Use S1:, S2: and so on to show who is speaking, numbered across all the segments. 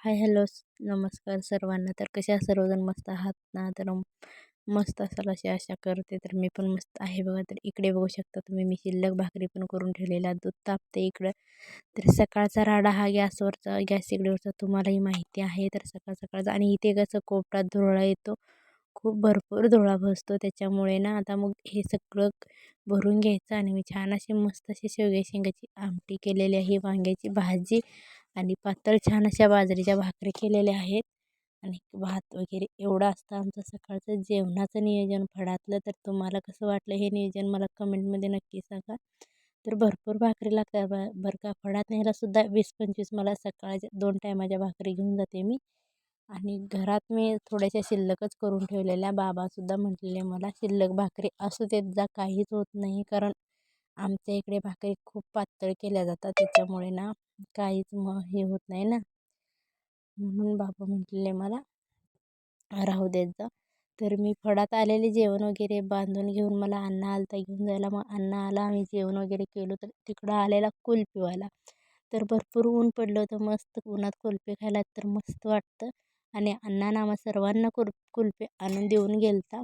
S1: Hi hello नमस्कार सर्वांना. तर कशा सर्वजण मस्त आहात ना? तर मस्त असाल अशी आशा करते. तर मी पण मस्त आहे बघा. तर इकडे बघू शकता तुम्ही मी शिल्लक भाकरी पण करून ठेवलेला दूध तापते इकडं. तर सकाळचा राडा हा गॅसवरचा गॅस इकडेवरचा तुम्हालाही माहिती आहे. तर सकाळ सकाळचा आणि इथे कसं कोपटात धुरळा येतो. खूप भरपूर धुळा बसतो त्याच्यामुळे ना. आता मग हे सगळं भरून घ्यायचं आणि मी छान अशी मस्त अशी शेवग्या शेंगाची आमटी केलेली आहे. वांग्याची भाजी आणि पातळ छान अशा बाजरीच्या भाकरी केलेल्या आहेत. आणि भात वगैरे एवढं असतं आमचं सकाळचं जेवणाचं नियोजन. फळातलं तर तुम्हाला कसं वाटलं हे नियोजन मला कमेंटमध्ये नक्की सांगा. तर भरपूर भाकरी लागतात ब बरं का? फळात न्यायलासुद्धा वीस पंचवीस मला सकाळच्या दोन टायमाच्या भाकरी घेऊन जाते मी. आणि घरात मी थोड्याशा शिल्लकच करून ठेवलेल्या. बाबासुद्धा म्हटलेले मला शिल्लक भाकरी असू देत जा काहीच होत नाही. कारण आमच्या इकडे भाकरी खूप पातळ केल्या जातात त्याच्यामुळे ना काहीच मग हे होत नाही ना. म्हणून बाबा म्हटलेले मला राहू देत जा. तर मी फडात आलेले जेवण वगैरे बांधून घेऊन मला अण्णा आलता घेऊन जायला मग अण्णा आला आम्ही जेवण वगैरे केलो तर तिकडं आलेला कुल्फीवाला तर भरपूर ऊन पडलं होतं मस्त उन्हात कुल्फी खायला तर मस्त वाटतं. आणि अण्णा आम्हा सर्वांना कुल कुल्फी आणून देऊन गेलता.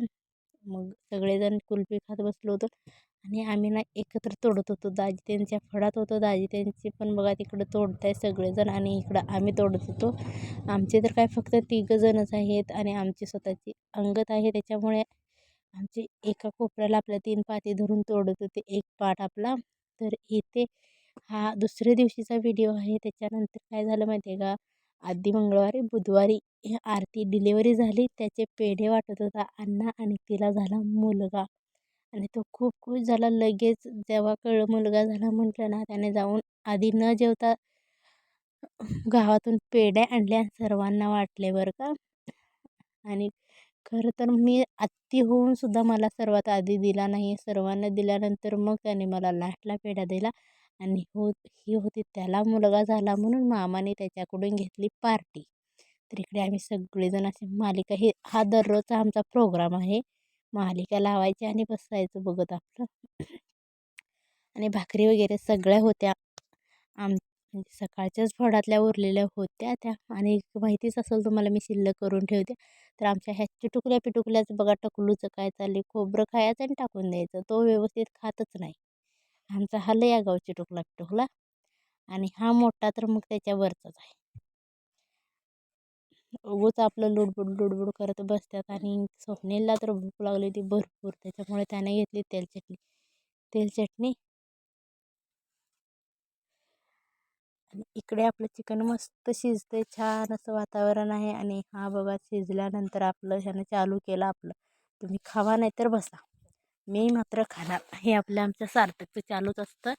S1: मग सगळेजण कुल्फी खात बसलो होतो. आणि आम्ही ना एकत्र तोडत होतो. दाजी त्यांच्या फडात होतो. दाजी त्यांची पण बघा तिकडं तोडत आहे सगळेजण आणि इकडं आम्ही तोडत होतो. आमचे तर काय फक्त तिघंजणच आहेत आणि आमची स्वतःची अंगत आहे. त्याच्यामुळे आमचे एका कोपऱ्याला आपल्या तीन पाती धरून तोडत होते. एक पाट आपला. तर इथे हा दुसऱ्या दिवशीचा व्हिडिओ आहे. त्याच्यानंतर काय झालं माहिती आहे का? आधी मंगळवारी बुधवारी आरती डिलेवरी झाली. त्याचे पेढे वाटत होता. अण्णा आणि तिला झाला मुलगा. आणि तो खूप खुश झाला. लगेच जेव्हा कळलं मुलगा झाला म्हटलं ना त्याने जाऊन आधी न जेवता गावातून पेढे आणले सर्वांना वाटले बरं का. आणि खरं तर मी आत्ती होऊन सुद्धा मला सर्वात आधी दिला नाही सर्वांना दिल्यानंतर मग त्याने मला लाटला पेढा दिला. आणि हो ही होती त्याला मुलगा झाला म्हणून मामाने त्याच्याकडून घेतली पार्टी. तर इकडे आम्ही सगळेजण असे मालिका हे हा दररोजचा आमचा प्रोग्राम आहे. मालिका लावायची आणि बसायचं बघत आपलं. आणि भाकरी वगैरे सगळ्या होत्या. आम म्हणजे सकाळच्याच फळातल्या उरलेल्या होत्या त्या. आणि माहितीच असेल तुम्हाला मी शिल्लक करून ठेवते. तर आमच्या ह्या चिटुकल्या पिटुकल्याच बघा टकलूचं काय चालले खोबरं खायचं आणि टाकून द्यायचं. तो व्यवस्थित खातच नाही. आमचा हा लया गावची टुकला पिटुकला आणि हा मोठा तर मग त्याच्यावरचाच आहे. उगाच आपलं लुडबुड लुडबुड करत बसतात आणि स्वप्नीलला तर भूक लागली होती भरपूर. त्याच्यामुळे त्याने घेतली तेल चटणी. तेल चटणी. आणि इकडे आपलं चिकन मस्त शिजते छान असं वातावरण आहे आणि हा बघा शिजल्यानंतर आपलं ह्यानं चालू केलं आपलं. तुम्ही खावा नाही तर बसा. मी मात्र खाणार हे आपलं आमच्या सार्थकचं चालूच असतं.